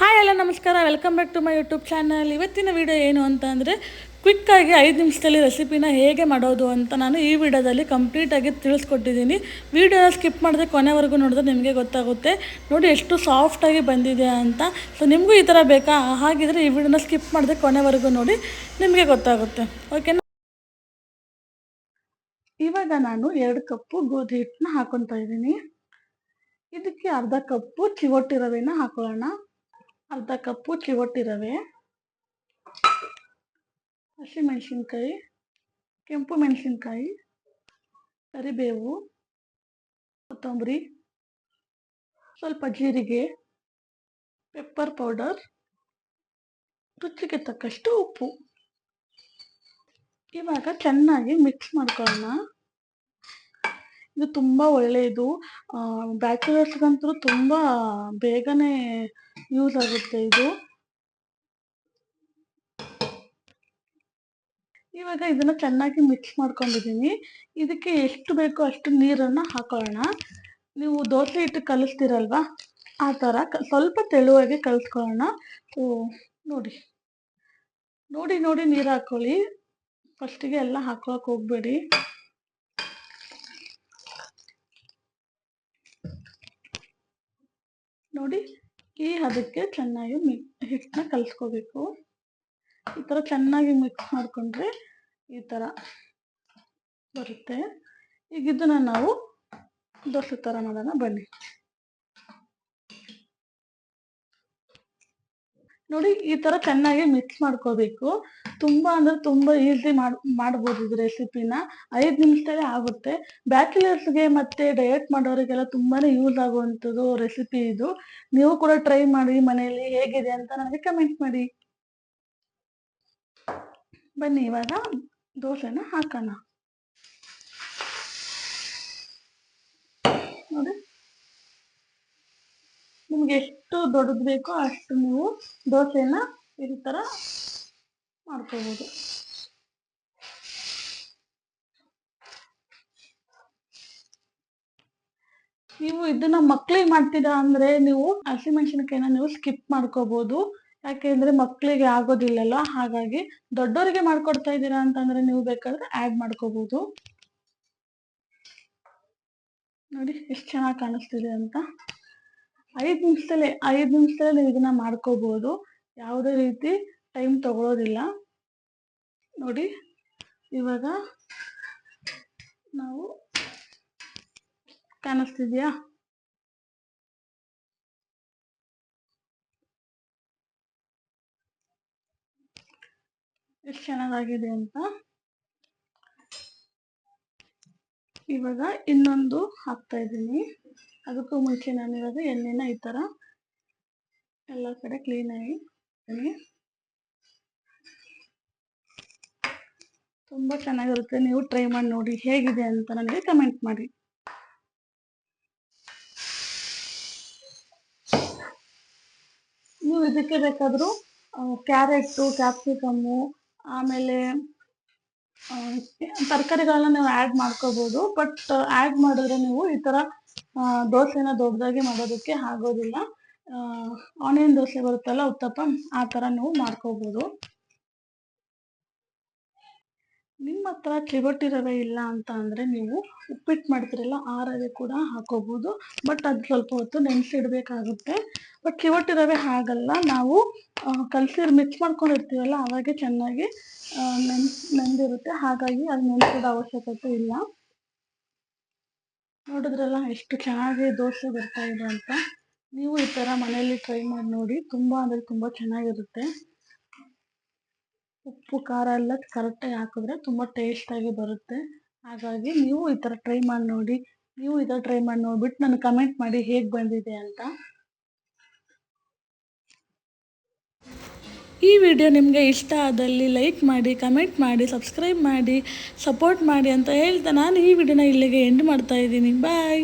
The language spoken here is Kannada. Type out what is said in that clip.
ಹಾಯ್ ಎಲ್ಲ, ನಮಸ್ಕಾರ. Welcome back to my YouTube channel ಇವತ್ತಿನ ವಿಡಿಯೋ ಏನು ಅಂತ ಅಂದರೆ ಕ್ವಿಕ್ಕಾಗಿ ಐದು ನಿಮಿಷದಲ್ಲಿ ರೆಸಿಪಿನ ಹೇಗೆ ಮಾಡೋದು ಅಂತ ನಾನು ಈ ವಿಡಿಯೋದಲ್ಲಿ ಕಂಪ್ಲೀಟಾಗಿ ತಿಳಿಸ್ಕೊಟ್ಟಿದ್ದೀನಿ. ವಿಡಿಯೋನ ಸ್ಕಿಪ್ ಮಾಡಿದ್ರೆ ಕೊನೆವರೆಗೂ ನೋಡಿದ್ರೆ ನಿಮಗೆ ಗೊತ್ತಾಗುತ್ತೆ. ನೋಡಿ, ಎಷ್ಟು ಸಾಫ್ಟಾಗಿ ಬಂದಿದೆ ಅಂತ. ಸೊ ನಿಮಗೂ ಈ ಥರ ಬೇಕಾ? ಹಾಗಿದ್ರೆ ಈ ವಿಡಿಯೋನ ಸ್ಕಿಪ್ ಮಾಡಿದ್ರೆ ಕೊನೆವರೆಗೂ ನೋಡಿ, ನಿಮಗೆ ಗೊತ್ತಾಗುತ್ತೆ. ಓಕೆನಾ ಇವಾಗ ನಾನು ಎರಡು ಕಪ್ಪು ಗೋಧಿ ಹಿಟ್ಟನ್ನ ಹಾಕೊತಾ ಇದ್ದೀನಿ. ಇದಕ್ಕೆ ಅರ್ಧ ಕಪ್ಪು ಚಿವೊಟ್ಟಿ ರವೆನ ಹಾಕೊಳ್ಳೋಣ. ಅರ್ಧ ಕಪ್ಪು ಚಿವೊಟ್ಟಿ ರವೆ ಹಸಿಮೆಣಸಿನ್ಕಾಯಿ ಕೆಂಪು ಮೆಣಸಿನ್ಕಾಯಿ, ಕರಿಬೇವು, ಕೊತ್ತಂಬರಿ, ಸ್ವಲ್ಪ ಜೀರಿಗೆ ಪೆಪ್ಪರ್ ಪೌಡರ್ ರುಚಿಗೆ ತಕ್ಕಷ್ಟು ಉಪ್ಪು. ಇವಾಗ ಚೆನ್ನಾಗಿ ಮಿಕ್ಸ್ ಮಾಡ್ಕೊಳ್ಳೋಣ. ಇದು ತುಂಬಾ ಒಳ್ಳೆಯದು. ಬ್ಯಾಚುಲರ್ಸ್ಗಂತೂ ತುಂಬಾ ಬೇಗನೆ ಯೂಸ್ ಆಗುತ್ತೆ ಇದು. ಇವಾಗ ಇದನ್ನ ಚೆನ್ನಾಗಿ ಮಿಕ್ಸ್ ಮಾಡ್ಕೊಂಡಿದ್ದೀನಿ. ಇದಕ್ಕೆ ಎಷ್ಟು ಬೇಕೋ ಅಷ್ಟು ನೀರನ್ನ ಹಾಕೊಳ್ಳೋಣ. ನೀವು ದೋಸೆ ಹಿಟ್ಟು ಕಲಿಸ್ತೀರಲ್ವಾ? ಆ ಥರ ಸ್ವಲ್ಪ ತೆಳುವಾಗಿ ಕಲಿಸ್ಕೊಳ್ಳೋಣ. ನೋಡಿ. ನೋಡಿ ನೋಡಿ ನೀರು ಹಾಕೊಳ್ಳಿ ಫಸ್ಟಿಗೆ ಎಲ್ಲ ಹಾಕೊಳಕ್ಕೆ ಹೋಗಬೇಡಿ. ನೋಡಿ, ಈ ಹದಕ್ಕೆ ಚೆನ್ನಾಗಿ ಮಿ, ಹಿಟ್ಟನ್ನ ಕಲಿಸ್ಕೋಬೇಕು. ಈ ಥರ ಚೆನ್ನಾಗಿ ಮಿಕ್ಸ್ ಮಾಡಿಕೊಂಡ್ರೆ ಈ ಥರ ಬರುತ್ತೆ. ಈಗ ಇದನ್ನ ನಾವು ದೋಸೆ ಥರ ಮಾಡೋಣ, ಬನ್ನಿ. ನೋಡಿ, ಈ ತರ ಚೆನ್ನಾಗಿ ಮಿಕ್ಸ್ ಮಾಡ್ಕೋಬೇಕು. ತುಂಬಾ ಅಂದ್ರೆ ತುಂಬಾ ಈಸಿ ಮಾಡ್, ಮಾಡ್ಬೋದು ಇದು ರೆಸಿಪಿನ ಐದ್ ನಿಮಿಷದಲ್ಲೇ ಆಗುತ್ತೆ. ಬ್ಯಾಚುಲರ್ಸ್ಗೆ ಮತ್ತೆ ಡಯಟ್ ಮಾಡೋರಿಗೆಲ್ಲ ತುಂಬಾನೇ ಯೂಸ್ ಆಗುವಂಥದ್ದು ರೆಸಿಪಿ ಇದು. ನೀವು ಕೂಡ ಟ್ರೈ ಮಾಡಿ ಮನೆಯಲ್ಲಿ ಹೇಗಿದೆ ಅಂತ ನನಗೆ ಕಮೆಂಟ್ ಮಾಡಿ. ಬನ್ನಿ, ಇವಾಗ ದೋಸೆನ ಹಾಕೋಣ. ನೋಡಿ. ನಿಮ್ಗೆ ಎಷ್ಟು ದೊಡ್ಡದು ಬೇಕೋ ಅಷ್ಟು ನೀವು ದೋಸೆನ ಈ ತರ ಮಾಡ್ಕೋಬೋದು. ನೀವು ಇದನ್ನ ಮಕ್ಳಿಗೆ ಮಾಡ್ತೀರಾ ಅಂದ್ರೆ ನೀವು ಹಸಿಮೆಣಸಿನಕಾಯಿನ ನೀವು ಸ್ಕಿಪ್ ಮಾಡ್ಕೋಬಹುದು ಯಾಕೆಂದ್ರೆ ಮಕ್ಕಳಿಗೆ ಆಗೋದಿಲ್ಲಲ್ಲ, ಹಾಗಾಗಿ ದೊಡ್ಡವರಿಗೆ ಮಾಡ್ಕೊಡ್ತಾ ಇದ್ದೀರಾ ಅಂತಂದ್ರೆ ನೀವು ಬೇಕಾದ್ರೆ ಆಡ್ ಮಾಡ್ಕೋಬಹುದು ನೋಡಿ, ಎಷ್ಟು ಚೆನ್ನಾಗಿ ಕಾಣಿಸ್ತಿದೆ ಅಂತ. ಐದು ನಿಮಿಷದಲ್ಲಿ ಐದು ನಿಮಿಷದಲ್ಲಿ ನೀವು ಇದನ್ನ ಮಾಡ್ಕೋಬಹುದು ಯಾವುದೇ ರೀತಿ ಟೈಮ್ ತಗೊಳ್ಳೋದಿಲ್ಲ ನೋಡಿ, ಇವಾಗ ನಾವು ಕಾಣಿಸ್ತಿದ್ಯಾ? ಎಷ್ಟು ಚೆನ್ನಾಗಾಗಿದೆ ಅಂತ. ಇವಾಗ ಇನ್ನೊಂದು ಹಾಕ್ತಾ ಇದ್ದೀನಿ. ಅದಕ್ಕೂ ಮುಂಚೆ ನಾನು ಇವಾಗ ಎಣ್ಣೆನ ಈ ಥರ ಎಲ್ಲ ಕಡೆ ಕ್ಲೀನಾಗಿ ತುಂಬ ಚೆನ್ನಾಗಿರುತ್ತೆ. ನೀವು ಟ್ರೈ ಮಾಡಿ ನೋಡಿ ಹೇಗಿದೆ ಅಂತ ನನಗೆ ಕಮೆಂಟ್ ಮಾಡಿ. ನೀವು ಇದಕ್ಕೆ ಬೇಕಾದರೂ ಕ್ಯಾರೆಟು ಕ್ಯಾಪ್ಸಿಕಮ್ಮು ಆಮೇಲೆ ತರಕಾರಿಗಳನ್ನ ನೀವು ಆ್ಯಡ್ ಮಾಡ್ಕೋಬೋದು ಬಟ್ ಆ್ಯಡ್ ಮಾಡಿದ್ರೆ ನೀವು ಈ ಥರ ದೋಸೆನ ದೊಡ್ಡದಾಗಿ ಮಾಡೋದಕ್ಕೆ ಆಗೋದಿಲ್ಲ. ಆನಿಯನ್ ದೋಸೆ ಬರುತ್ತಲ್ಲ, ಉತ್ತಪ್ಪ, ಆ ಥರ ನೀವು ಮಾಡ್ಕೋಬೋದು. ನಿಮ್ಮ ಹತ್ರ ಚಿರೋಟಿ ರವೆ ಇಲ್ಲ ಅಂತ ಅಂದರೆ ನೀವು ಉಪ್ಪಿಟ್ಟು ಮಾಡ್ತೀರಲ್ಲ, ಆ ರವೆ ಕೂಡ ಹಾಕೋಬಹುದು ಬಟ್ ಅದು ಸ್ವಲ್ಪ ಹೊತ್ತು ನೆನೆಸಿಡಬೇಕಾಗುತ್ತೆ. ಬಟ್ ಚಿರೋಟಿ ರವೆ ಹಾಗಲ್ಲ. ನಾವು ಕಲಸಿ ಮಿಕ್ಸ್ ಮಾಡ್ಕೊಂಡಿರ್ತೀವಲ್ಲ, ಅವಾಗೆ ಚೆನ್ನಾಗಿ ನೆಂದಿರುತ್ತೆ ಹಾಗಾಗಿ ಅದು ನೆನ್ಸಿಡ ಅವಶ್ಯಕತೆ ಇಲ್ಲ. ನೋಡಿದ್ರಲ್ಲ ಎಷ್ಟು ಚೆನ್ನಾಗಿ ದೋಸೆ ಬರ್ತಾ ಇದೆ ಅಂತ. ನೀವು ಈ ಥರ ಮನೆಯಲ್ಲಿ ಟ್ರೈ ಮಾಡಿ ನೋಡಿ. ತುಂಬ ಅಂದರೆ ತುಂಬ ಚೆನ್ನಾಗಿರುತ್ತೆ. ಉಪ್ಪು, ಖಾರ ಎಲ್ಲ ಕರೆಕ್ಟಾಗಿ ಹಾಕಿದ್ರೆ ತುಂಬ ಟೇಸ್ಟಾಗಿ ಬರುತ್ತೆ. ಹಾಗಾಗಿ ನೀವು ಈ ಥರ ಟ್ರೈ ಮಾಡಿ ನೋಡಿ, ನೀವು ಈ ಥರ ಟ್ರೈ ಮಾಡಿ ನೋಡಿಬಿಟ್ಟು ನನಗೆ ಕಮೆಂಟ್ ಮಾಡಿ ಹೇಗೆ ಬಂದಿದೆ ಅಂತ. ಈ ವಿಡಿಯೋ ನಿಮಗೆ ಇಷ್ಟ ಆದಲ್ಲಿ ಲೈಕ್ ಮಾಡಿ ಕಮೆಂಟ್ ಮಾಡಿ ಸಬ್ಸ್ಕ್ರೈಬ್ ಮಾಡಿ ಸಪೋರ್ಟ್ ಮಾಡಿ ಅಂತ ಹೇಳ್ತಾ ನಾನು ಈ ವಿಡಿಯೋನ ಇಲ್ಲಿಗೆ ಎಂಡ್ ಮಾಡ್ತಾ ಇದ್ದೀನಿ. ಬಾಯ್